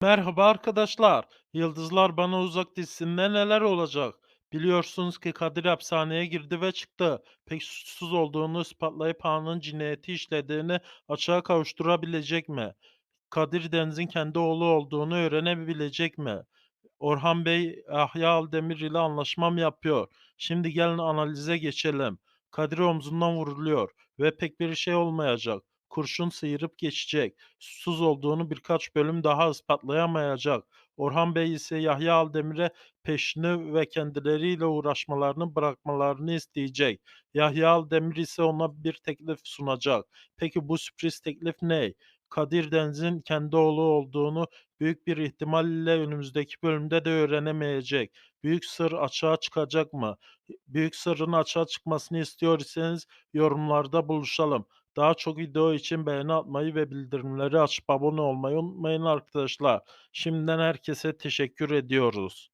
Merhaba arkadaşlar. Yıldızlar Bana Uzak dizisinde neler olacak? Biliyorsunuz ki Kadir hapishaneye girdi ve çıktı. Pek suçsuz olduğunu ispatlayıp Han'ın cinayeti işlediğini açığa kavuşturabilecek mi? Kadir Deniz'in kendi oğlu olduğunu öğrenebilecek mi? Orhan Bey, Yahya Aldemir ile anlaşma mı yapıyor? Şimdi gelin analize geçelim. Kadir omzundan vuruluyor ve pek bir şey olmayacak. Kurşun sıyırıp geçecek. Suçsuz olduğunu birkaç bölüm daha ispatlayamayacak. Orhan Bey ise Yahya Aldemir'e peşini ve kendileriyle uğraşmalarını bırakmalarını isteyecek. Yahya Aldemir ise ona bir teklif sunacak. Peki bu sürpriz teklif ne? Kadir Deniz'in kendi oğlu olduğunu büyük bir ihtimalle önümüzdeki bölümde de öğrenemeyecek. Büyük sır açığa çıkacak mı? Büyük sırrın açığa çıkmasını istiyor iseniz yorumlarda buluşalım. Daha çok video için beğeni atmayı ve bildirimleri açıp abone olmayı unutmayın arkadaşlar. Şimdiden herkese teşekkür ediyoruz.